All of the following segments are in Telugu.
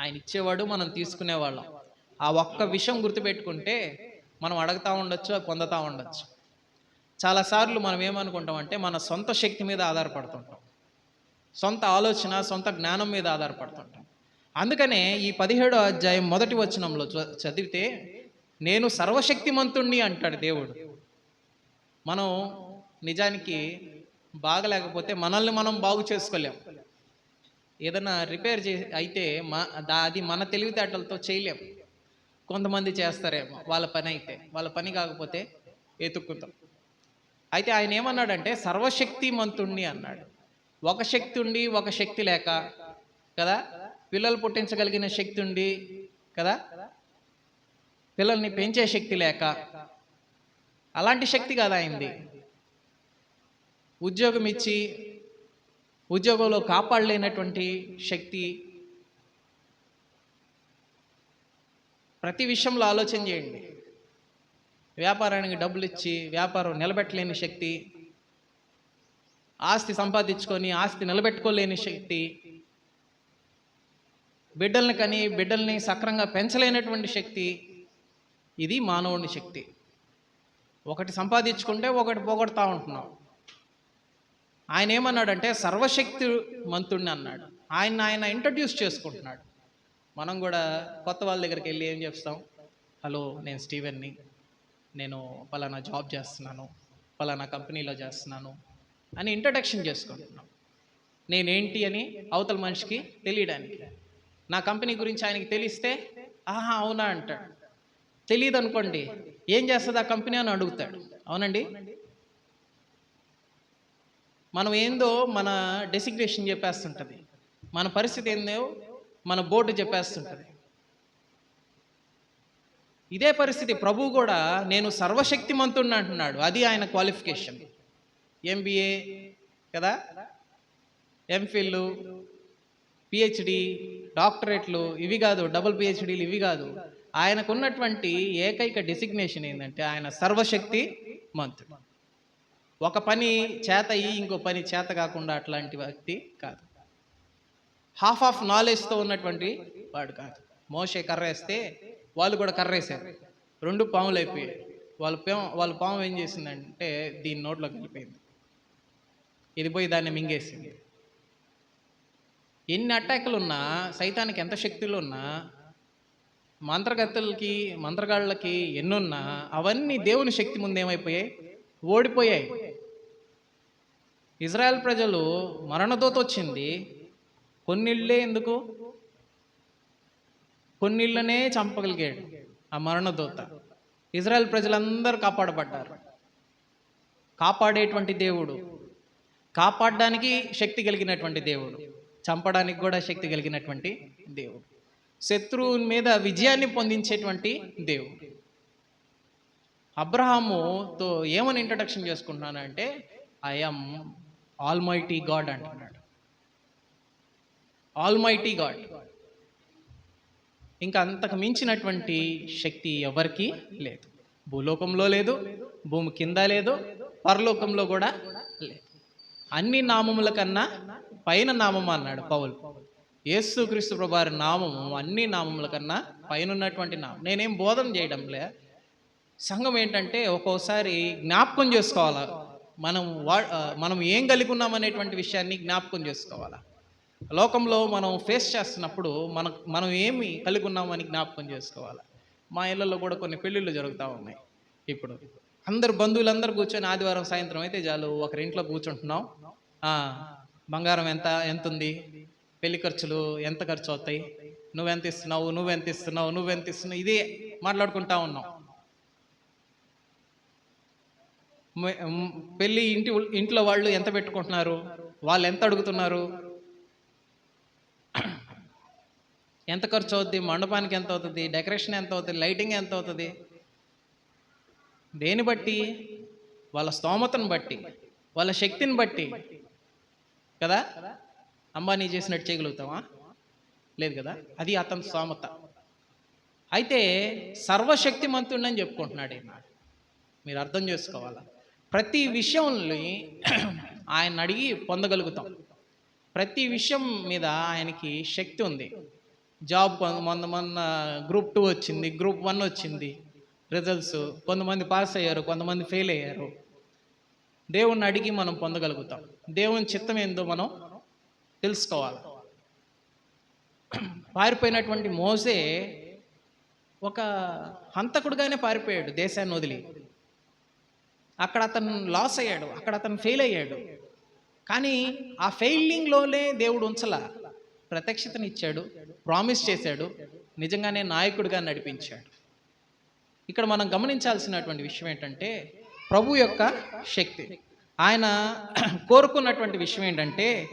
ఆయన ఇచ్చేవాడు మనం తీసుకునేవాళ్ళం. ఆ ఒక్క విషయం గుర్తుపెట్టుకుంటే మనం అడగతా ఉండొచ్చు పొందుతూ ఉండొచ్చు. చాలాసార్లు మనం ఏమనుకుంటామంటే మన సొంత శక్తి మీద ఆధారపడుతుంటాం. సొంత ఆలోచన సొంత జ్ఞానం మీద ఆధారపడుతుంటాం. అందుకనే ఈ పదిహేడో అధ్యాయం మొదటి వచనంలో చ- చదివితే నేను సర్వశక్తిమంతుణ్ణి అంటాడు దేవుడు. మనం నిజానికి బాగలేకపోతే మనల్ని మనం బాగు చేసుకోలేం. ఏదైనా రిపేర్ చే అయితే మా అది మన తెలివితేటలతో చేయలేం. కొంతమంది చేస్తారేమో వాళ్ళ పని అయితే. వాళ్ళ పని కాకపోతే ఎతుక్కుతాం అయితే ఆయన ఏమన్నాడంటే సర్వశక్తిమంతుణ్ణి అన్నాడు. ఒక శక్తి ఉండి ఒక శక్తి లేక కదా? పిల్లలు పుట్టించగలిగిన శక్తి ఉండి కదా? పిల్లల్ని పెంచే శక్తి లేక. అలాంటి శక్తి కాదు ఆయనది? ఉద్యోగం ఇచ్చి ఉద్యోగంలో కాపాడలేనటువంటి శక్తి. ప్రతి విషయంలో ఆలోచన చేయండి. వ్యాపారానికి డబ్బులు ఇచ్చి వ్యాపారం నిలబెట్టలేని శక్తి. ఆస్తి సంపాదించుకొని ఆస్తి నిలబెట్టుకోలేని శక్తి. బిడ్డల్ని కని బిడ్డల్ని సక్రంగా పెంచలేనటువంటి శక్తి. ఇది మానవుని శక్తి. ఒకటి సంపాదించుకుంటే ఒకటి పోగొడతా ఉంటున్నాం. ఆయన ఏమన్నాడంటే సర్వశక్తి మంతుడిని అన్నాడు. ఆయన ఆయన ఇంట్రడ్యూస్ చేసుకుంటున్నాడు. మనం కూడా కొత్త వాళ్ళ దగ్గరికి వెళ్ళి ఏం చెప్తాం హలో నేను స్టీవెన్ని. నేను పలానా జాబ్ చేస్తున్నాను. పలానా కంపెనీలో చేస్తున్నాను అని ఇంట్రడక్షన్ చేసుకుంటున్నాం. నేనేంటి అని అవతల మనిషికి తెలియడానికి. నా కంపెనీ గురించి ఆయనకి తెలిస్తే? ఆహా అవునా అంటాడు. తెలియదు అనుకోండి ఏం చేస్తుంది ఆ కంపెనీ? అని అడుగుతాడు. అవునండి? మనం ఏందో మన డెసిగ్నేషన్ చెప్పేస్తుంటుంది. మన పరిస్థితి ఏందో మన బోర్డు చెప్పేస్తుంటుంది. ఇదే పరిస్థితి ప్రభు కూడా నేను సర్వశక్తిమంతుడిని అంటున్నాడు. అది ఆయన క్వాలిఫికేషన్ ఎంబీఏ కదా? ఎంఫిల్ పిహెచ్డి డాక్టరేట్లు ఇవి కాదు డబుల్ పిహెచ్డీలు ఇవి కాదు. ఆయనకున్నటువంటి ఏకైక డెసిగ్నేషన్ ఏంటంటే ఆయన సర్వశక్తి మంతుడు ఒక పని చేత అయ్యి ఇంకో పని చేత కాకుండా అట్లాంటి వ్యక్తి కాదు. హాఫ్ ఆఫ్ నాలెడ్జ్తో ఉన్నటువంటి వాడు కాదు. మోసే కర్రేస్తే వాళ్ళు కూడా కర్రేసారు రెండు పాములు అయిపోయాయి. వాళ్ళ పాము వాళ్ళ పాము ఏం చేసిందంటే దీని నోట్లోకి వెళ్ళిపోయింది ఇది పోయి దాన్ని మింగేసింది. ఎన్ని అటాకులు ఉన్నా సైతానికి ఎంత శక్తులు ఉన్నా మంత్రగత్తులకి మంత్రగాళ్ళకి ఎన్నున్నా అవన్నీ దేవుని శక్తి ముందు ఏమైపోయాయి? ఓడిపోయాయి. ఇజ్రాయెల్ ప్రజలు మరణదోత వచ్చింది కొన్నిళ్ళే ఎందుకు? కొన్నిళ్ళనే చంపగలిగాడు ఆ మరణదూత. ఇజ్రాయెల్ ప్రజలందరూ కాపాడబడ్డారు. కాపాడేటువంటి దేవుడు. కాపాడడానికి శక్తి కలిగినటువంటి దేవుడు. చంపడానికి కూడా శక్తి కలిగినటువంటి దేవుడు. శత్రువుని మీద విజయాన్ని పొందించేటువంటి దేవుడు. అబ్రహాముతో ఏమని ఇంట్రడక్షన్ చేసుకుంటున్నానంటే ఐఎమ్ ఆల్మైటీ గాడ్ అంటున్నాడు. ఆల్మైటీ గాడ్ ఇంకా అంతకు మించినటువంటి శక్తి ఎవరికీ లేదు. భూలోకంలో లేదు భూమి కింద లేదు పరలోకంలో కూడా లేదు. అన్ని నామముల కన్నా పైన నామం అన్నాడు పౌలు. యేసు క్రీస్తు ప్రభారి నామము అన్ని నామముల కన్నా పైన ఉన్నటువంటి నామం. నేనేం బోధన చేయడం లే సంఘం ఏంటంటే ఒక్కోసారి జ్ఞాపకం చేసుకోవాలా? మనం వా మనం ఏం కలిగి ఉన్నాం అనేటువంటి విషయాన్ని జ్ఞాపకం చేసుకోవాలా? లోకంలో మనం ఫేస్ చేస్తున్నప్పుడు మన మనం ఏమి కలిగి ఉన్నామని జ్ఞాపకం చేసుకోవాలి? మా ఇళ్ళల్లో కూడా కొన్ని పెళ్ళిళ్ళు జరుగుతూ ఉన్నాయి. ఇప్పుడు అందరు బంధువులందరూ కూర్చొని ఆదివారం సాయంత్రం అయితే చాలు ఒకరింట్లో కూర్చుంటున్నాం. బంగారం ఎంత ఎంత ఉంది పెళ్ళి ఖర్చులు ఎంత ఖర్చు అవుతాయి? నువ్వెంత ఇస్తున్నావు? నువ్వెంత ఇస్తున్నావు? నువ్వెంత ఇస్తున్నావు? ఇదే మాట్లాడుకుంటా ఉన్నాం మ- మ్, పెళ్ళి ఇంటి ఇంట్లో వాళ్ళు ఎంత పెట్టుకుంటున్నారు? వాళ్ళు ఎంత అడుగుతున్నారు? ఎంత ఖర్చు అవుతుంది మండపానికి ఎంత అవుతుంది? డెకరేషన్ ఎంత అవుతుంది? లైటింగ్ ఎంత అవుతుంది? దేని బట్టి? వాళ్ళ స్తోమతను బట్టి వాళ్ళ శక్తిని బట్టి. కదా? అంబానీ చేసినట్టు చేయగలుగుతావా? లేదు కదా? అది అతని స్తోమత. అయితే సర్వశక్తిమంతుడని చెప్పుకుంటున్నాడు ఈయన మీరు అర్థం చేసుకోవాలా? ప్రతి విషయంలో ఆయన అడిగి పొందగలుగుతాం. ప్రతి విషయం మీద ఆయనకి శక్తి ఉంది. జాబ్ మొన్న మొన్న గ్రూప్ టూ వచ్చింది గ్రూప్ వన్ వచ్చింది. రిజల్ట్స్ కొంతమంది పాస్ అయ్యారు కొంతమంది ఫెయిల్ అయ్యారు. దేవుణ్ణి అడిగి మనం పొందగలుగుతాం. దేవుని చిత్తం ఏందో మనం తెలుసుకోవాలి. పారిపోయినటువంటి మోసే ఒక హంతకుడుగానే పారిపోయాడు దేశాన్ని వదిలి. అక్కడ అతను లాస్ అయ్యాడు అక్కడ అతను ఫెయిల్ అయ్యాడు. కానీ ఆ ఫెయిలింగ్లోనే దేవుడు ఉంచల. ప్రత్యక్షతనిచ్చాడు ప్రామిస్ చేశాడు నిజంగానే నాయకుడిగా నడిపించాడు. ఇక్కడ మనం గమనించాల్సినటువంటి విషయం ఏంటంటే ప్రభు యొక్క శక్తి. ఆయన కోరుకున్నటువంటి విషయం ఏంటంటే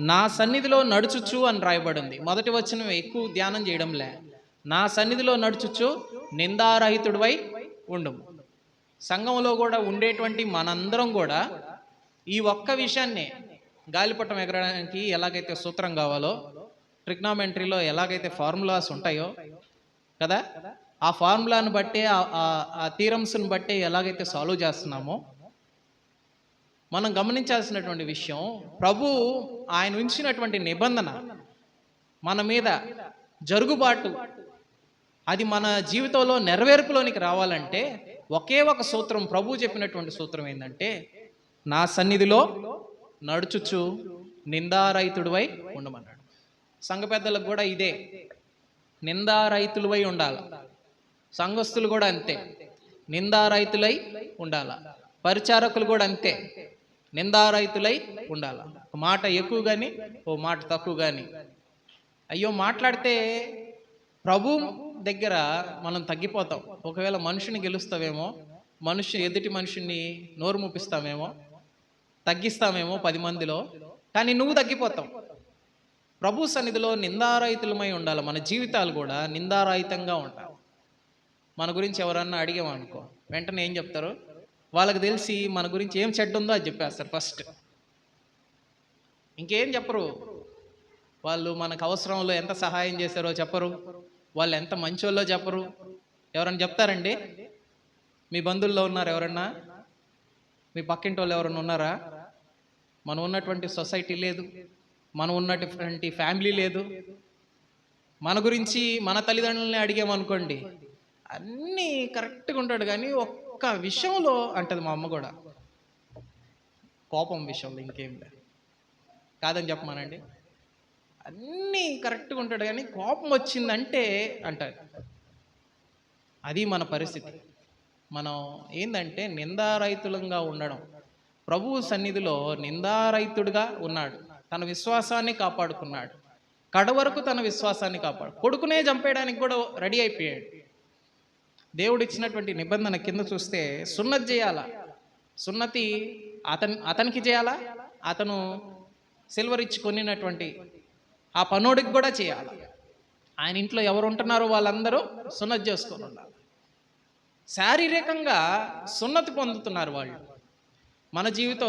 నా సన్నిధిలో నడుచుచు అని రాయబడింది. మొదటి వచ్చిన ఎక్కువ ధ్యానం చేయడంలే. నా సన్నిధిలో నడుచుచు నిందారహితుడివై ఉండుము. సంఘంలో కూడా ఉండేటువంటి మనందరం కూడా ఈ ఒక్క విషయాన్నే గాలిపటం ఎగరడానికి ఎలాగైతే సూత్రం కావాలో ట్రిగ్నామెంటరీలో ఎలాగైతే ఫార్ములాస్ ఉంటాయో కదా? ఆ ఫార్ములాను బట్టే ఆ- ఆ- బట్టి థీరమ్స్ని బట్టే ఎలాగైతే సాల్వ్ చేస్తున్నామో మనం గమనించాల్సినటువంటి విషయం ప్రభు ఆయన ఉంచినటువంటి నిబంధన మన మీద జరుగుబాటు అది మన జీవితంలో నెరవేర్పులోనికి రావాలంటే ఒకే ఒక సూత్రం ప్రభు చెప్పినటువంటి సూత్రం ఏంటంటే నా సన్నిధిలో నడుచుచు నిందారైతుడివై ఉండమన్నాడు. సంఘ పెద్దలకు కూడా ఇదే. నిందారైతులవై ఉండాలి. సంఘస్థులు కూడా అంతే. నిందారైతులై ఉండాల. పరిచారకులు కూడా అంతే. నిందారైతులై ఉండాల. ఒక మాట ఎక్కువ కానీ ఓ మాట తక్కువ కానీ అయ్యో మాట్లాడితే ప్రభు దగ్గర మనం తగ్గిపోతాం. ఒకవేళ మనుషుని గెలుస్తావేమో మనుషు ఎదుటి మనుషుని నోరు ముప్పిస్తామేమో తగ్గిస్తామేమో పది మందిలో కానీ నువ్వు తగ్గిపోతావు. ప్రభు సన్నిధిలో నిందారహితులమై ఉండాలి. మన జీవితాలు కూడా నిందారహితంగా ఉంటాయి. మన గురించి ఎవరన్నా అడిగామనుకో వెంటనే ఏం చెప్తారు? వాళ్ళకి తెలిసి మన గురించి ఏం చెడ్డ ఉందో అది చెప్పేస్తారు ఫస్ట్. ఇంకేం చెప్పరు? వాళ్ళు మనకు అవసరంలో ఎంత సహాయం చేశారో చెప్పరు. వాళ్ళు ఎంత మంచోళ్ళో చెప్పరు. ఎవరన్నా చెప్తారండి? మీ బంధువుల్లో ఉన్నారు ఎవరన్నా? మీ పక్కింటి వాళ్ళు ఎవరన్నా ఉన్నారా? మనం ఉన్నటువంటి సొసైటీ లేదు. మనం ఉన్నటువంటి ఫ్యామిలీ లేదు. మన గురించి మన తల్లిదండ్రులని అడిగామనుకోండి అన్నీ కరెక్ట్గా ఉంటాడు కానీ ఒక్క విషయంలో అంటది మా అమ్మ కూడా. కోపం విషయంలో ఇంకేం కాదని చెప్పమానండి. అన్నీ కరెక్ట్గా ఉంటాడు కానీ కోపం వచ్చిందంటే అంటారు. అది మన పరిస్థితి. మనం ఏంటంటే నిందారైతులంగా ఉండడం. ప్రభువు సన్నిధిలో నిందారైతుడుగా ఉన్నాడు. తన విశ్వాసాన్ని కాపాడుకున్నాడు. కడ వరకు తన విశ్వాసాన్ని కాపాడు. కొడుకునే చంపేయడానికి కూడా రెడీ అయిపోయాడు. దేవుడు ఇచ్చినటువంటి నిబంధన కింద చూస్తే సున్నతి చేయాలా? సున్నతి అతని అతనికి చేయాలా? అతను సిల్వర్ ఇచ్చి కొనినటువంటి ఆ పనోడికి కూడా చేయాలి. ఆయన ఇంట్లో ఎవరు ఉంటున్నారో వాళ్ళందరూ సున్నతి చేసుకొని ఉండాలి. శారీరకంగా సున్నతి పొందుతున్నారు వాళ్ళు. మన జీవితంలో